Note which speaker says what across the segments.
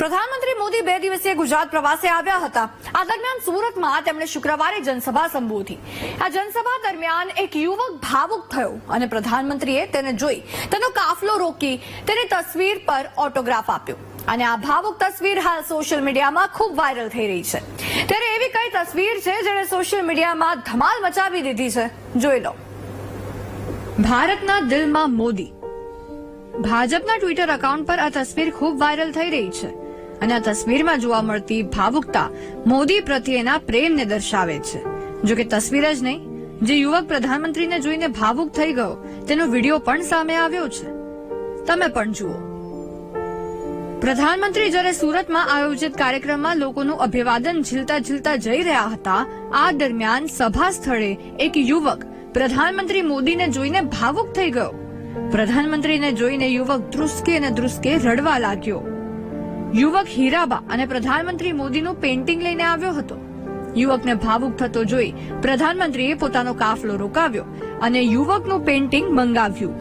Speaker 1: પ્રધાનમંત્રી મોદી બે દિવસીય ગુજરાત પ્રવાસે આવ્યા હતા. આ દરમિયાન સુરતમાં તેમણે શુક્રવારે જનસભા સંબોધી. આ જનસભા દરમિયાન એક યુવક ભાવુક થયો અને પ્રધાનમંત્રીએ તેને જોઈ તેનો કાફલો રોકી તેની તસવીર પર ઓટોગ્રાફ આપ્યો. અને આ ભાવુક તસવીર હાલ સોશિયલ મીડિયામાં ખૂબ વાયરલ થઈ રહી છે. ત્યારે એવી કઈ તસવીર છે જેણે સોશિયલ મીડિયામાં ધમાલ મચાવી દીધી છે? જોઈ લો. ભારતના દિલમાં મોદી. ભાજપના ટ્વિટર એકાઉન્ટ પર આ તસવીર ખૂબ વાયરલ થઈ રહી છે. અને આ તસવીરમાં જોવા મળતી ભાવુકતા મોદી પ્રત્યેના પ્રેમને દર્શાવે છે. જો કે તસવીર જ નહીં, જે યુવક પ્રધાનમંત્રીને જોઈને ભાવુક થઈ ગયો, તેનો વીડિયો પણ સામે આવ્યો છે. તમે પણ જુઓ. પ્રધાનમંત્રી જ્યારે સુરતમાં આયોજિત કાર્યક્રમમાં લોકોનું અભિવાદન ઝીલતા ઝીલતા જઈ રહ્યા હતા, આ દરમિયાન સભા સ્થળે એક યુવક પ્રધાનમંત્રી મોદીને જોઈને ભાવુક થઈ ગયો. પ્રધાનમંત્રીને જોઈને યુવક ધ્રુસકે અને ધ્રુસકે રડવા લાગ્યો. યુવક હીરાબા અને પ્રધાનમંત્રી મોદીનું પેઇન્ટિંગ લઈને આવ્યો હતો. યુવકને ભાવુક થતો જોઈ પ્રધાનમંત્રીએ પોતાનો કાફલો રોકાવ્યો અને યુવકનું પેઇન્ટિંગ મંગાવ્યું.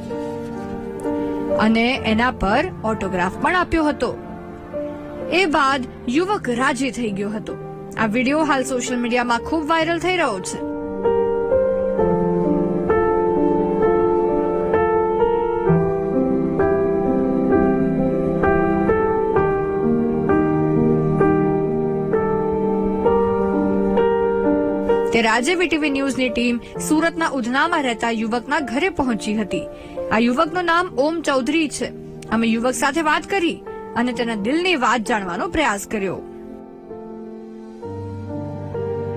Speaker 1: અને એના પર ઓટોગ્રાફ પણ આપ્યો હતો. એ બાદ યુવક રાજી થઈ ગયો હતો. આ વીડિયો હાલ સોશિયલ મીડિયામાં ખૂબ વાયરલ થઈ રહ્યો છે. ત્યારે આજે વીટીવી ન્યૂઝની ટીમ સુરતના ઉધનામાં રહેતા યુવકના ઘરે પહોંચી હતી. આ યુવકનું નામ ઓમ ચૌધરી છે. અમે યુવક સાથે વાત કરી અને તેના દિલની વાત જાણવાનો પ્રયાસ કર્યો.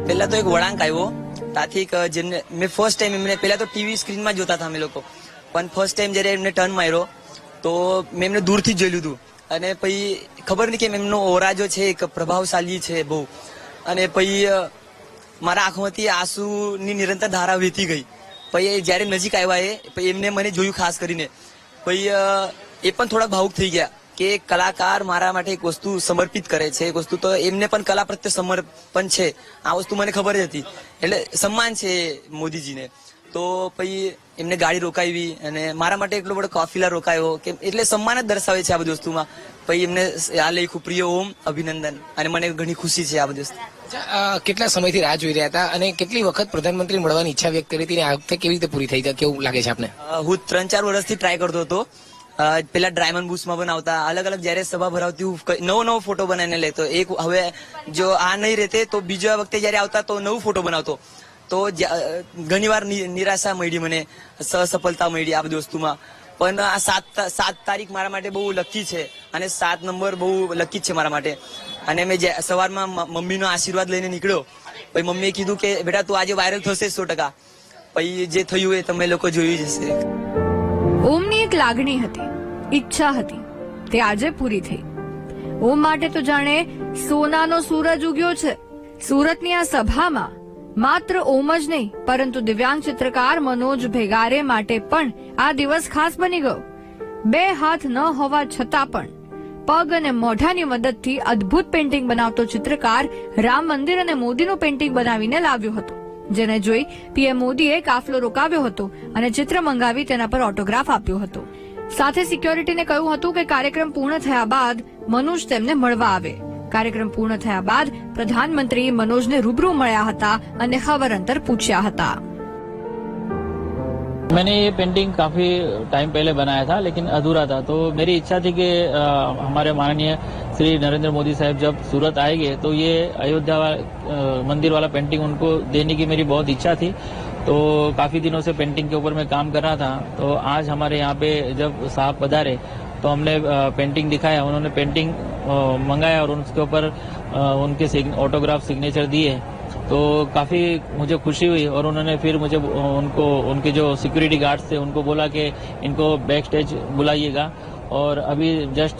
Speaker 2: પહેલા તો એક વળાંક આવ્યો. ત્યાંથી જેમને, મેં ફર્સ્ટ ટાઈમ એમને, પહેલા તો ટીવી સ્ક્રીનમાં જોતા હતા અમે લોકો. પણ ફર્સ્ટ ટાઈમ જ્યારે એમને ટર્ન માર્યો, તો મેં એમને દૂરથી જ જોયેલું હતું અને પછી ખબર નહીં કેમ એમનો ઓરાજો છે, એક પ્રભાવશાળી છે બહુ. અને પછી મારા આંખોમાંથી આંસુની નિરંતર ધારા વીતી ગઈ. પછી જ્યારે નજીક આવ્યા એ, પછી એમને મને જોયું ખાસ કરીને. પછી એ પણ થોડા ભાવુક થઈ ગયા કે કલાકાર મારા માટે એક વસ્તુ સમર્પિત કરે છે. એક વસ્તુ તો એમને પણ કલા પ્રત્યે સમર્પણ છે. આ વસ્તુ મને ખબર હતી. એટલે સન્માન છે મોદીજીને. તો પછી એમને ગાડી રોકાવી અને મારા માટે એટલો બધો કાફિલા રોકાયો કે એટલે સન્માન જ દર્શાવે છે આ બધી વસ્તુમાં. પછી એમને આ લેખું પ્રિય, ઓમ અભિનંદન. અને મને ઘણી ખુશી છે આ બધી વસ્તુ.
Speaker 3: કેટલા સમયથી રાહ જોઈ રહ્યા હતા અને કેટલી વખત પ્રધાનમંત્રી મળવાની ઈચ્છા વ્યક્ત કરી હતી આ વખતે કેવી રીતે પૂરી થઈ કેવું લાગે છે આપને?
Speaker 2: હું ત્રણ ચાર વર્ષથી ટ્રાય કરતો હતો. પેલા ડ્રાયમંડ બુસમાં બનાવતા, અલગ અલગ જ્યારે સભા ભરાવતી હું નવો નવો ફોટો બનાવીને લેતો. એક હવે જો આ નહીં રહેતે તો બીજા વખતે જ્યારે આવતા તો નવો ફોટો બનાવતો. તો ઘણી વાર નિરાશા મળી મને સફળતા મળી આ બધી વસ્તુમાં. પણ આ સાત સાત તારીખ મારા માટે બહુ લકી છે. અને સાત નંબર બહુ લકી છે મારા માટે. અને મેં જે- સવારમાં મમ્મીનો આશીર્વાદ લઈને નીકળ્યો. પછી મમ્મીએ કીધું કે, બેટા, તું આજે વાયરલ થશે સો ટકા. પછી જે થયું એ તમે લોકો જોયું જ હશે.
Speaker 1: ઓમની એક લાગણી હતી, ઈચ્છા હતી. તે આજે પૂરી થઈ. ઓમ માટે તો જાણે સોનાનો સૂરજ ઉગ્યો છે. સુરતની આ સભામાં માત્ર ઓમ જ નહીં, પરંતુ દિવ્યાંગ ચિત્રકાર મનોજ ભેગારે માટે પણ આ દિવસ ખાસ બની ગયો. બે હાથ ન હોવા છતાં પણ, પગ અને મોઢાની મદદથી અદ્ભુત પેઇન્ટિંગ બનાવતો ચિત્રકાર રામ મંદિર અને મોદીનું પેઇન્ટિંગ બનાવીને લાવ્યો હતો, જેને જોઈ પીએમ મોદીએ કાફલો રોકાવ્યો હતો અને ચિત્ર મંગાવી તેના પર ઓટોગ્રાફ આપ્યો હતો. સાથે સિક્યોરિટીને કહ્યું હતું કે કાર્યક્રમ પૂર્ણ થયા બાદ મનોજ તેમને મળવા આવે. કાર્યક્રમ પૂર્ણ થયા બાદ પ્રધાનમંત્રી મનોજને રૂબરૂ મળ્યા હતા અને ખબર અંતર પૂછ્યા હતા
Speaker 4: मैंने ये पेंटिंग काफी टाइम पहले बनाया था लेकिन अधूरा था तो मेरी इच्छा थी कि अ, हमारे माननीय श्री नरेंद्र मोदी साहब जब सूरत आएंगे तो ये अयोध्या वा- अ, मंदिर वाला पेंटिंग उनको देने की मेरी बहुत इच्छा थी तो काफी दिनों से पेंटिंग के ऊपर मैं काम कर रहा था तो आज हमारे यहाँ पे जब साहब पधारे तो हमने अ, पेंटिंग दिखाया उन्होंने पेंटिंग अ, मंगाया और उसके ऊपर उनके सिग्न- ऑटोग्राफ सिग्नेचर दिए। तो काफ़ी मुझे खुशी हुई और उन्होंने फिर मुझे उनको उनके जो सिक्योरिटी गार्ड्स थे उनको बोला कि इनको बैक स्टेज बुलाइएगा। और अभी जस्ट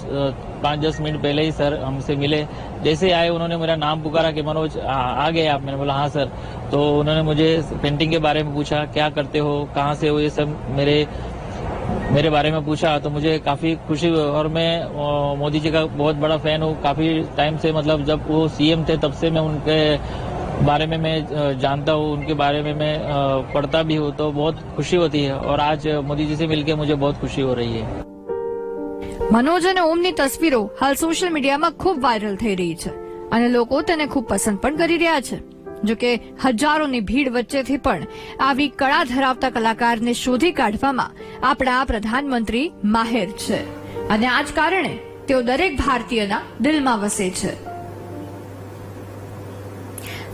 Speaker 4: पाँच दस मिनट पहले ही सर हमसे मिले। जैसे आए उन्होंने मेरा नाम पुकारा कि मनोज आ, आ गए आप? मैंने बोला हाँ सर। तो उन्होंने मुझे पेंटिंग के बारे में पूछा क्या करते हो? कहाँ से हो ये सब? मेरे मेरे बारे में पूछा तो मुझे काफी खुशी हुई और मैं अ, मोदी जी का बहुत बड़ा फैन हूँ काफी टाइम से मतलब जब वो सीएम थे तब से मैं उनके बारे में मैं अ, जानता हूँ उनके बारे में मैं अ, पढ़ता भी हूँ तो बहुत खुशी होती है और आज मोदी जी से मिलकर मुझे बहुत खुशी हो रही है
Speaker 1: મનોજ અને ઓમની તસવીરો હાલ સોશિયલ મીડિયામાં ખૂબ વાયરલ થઈ રહી છે અને લોકો તેને ખૂબ પસંદ પણ કરી રહ્યા છે જો કે હજારોની ભીડ વચ્ચેથી પણ આવી કળા ધરાવતા કલાકારને શોધી કાઢવામાં આપણા પ્રધાનમંત્રી માહેર છે. અને આ જ કારણે તેઓ દરેક ભારતીયના દિલમાં વસે છે.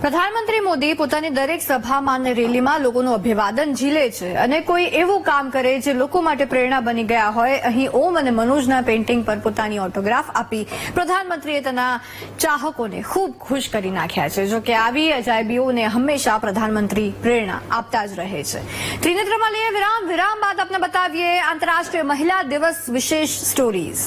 Speaker 1: પ્રધાનમંત્રી મોદી પોતાની દરેક સભામાં અને રેલીમાં લોકોનું અભિવાદન ઝીલે છે અને કોઈ એવું કામ કરે જે લોકો માટે પ્રેરણા બની ગયા હોય, અહીં ઓમ અને મનોજના પેઇન્ટિંગ પર પોતાની ઓટોગ્રાફ આપી પ્રધાનમંત્રીએ તેના ચાહકોને ખૂબ ખુશ કરી નાખ્યા છે. જો કે આવી અજાયબીઓને હંમેશા પ્રધાનમંત્રી પ્રેરણા આપતા જ રહે છે. ત્રિનેત્રમાં લઈએ વિરામ. વિરામ બાદ આપને બતાવીએ આંતરરાષ્ટ્રીય મહિલા દિવસ વિશેષ સ્ટોરીઝ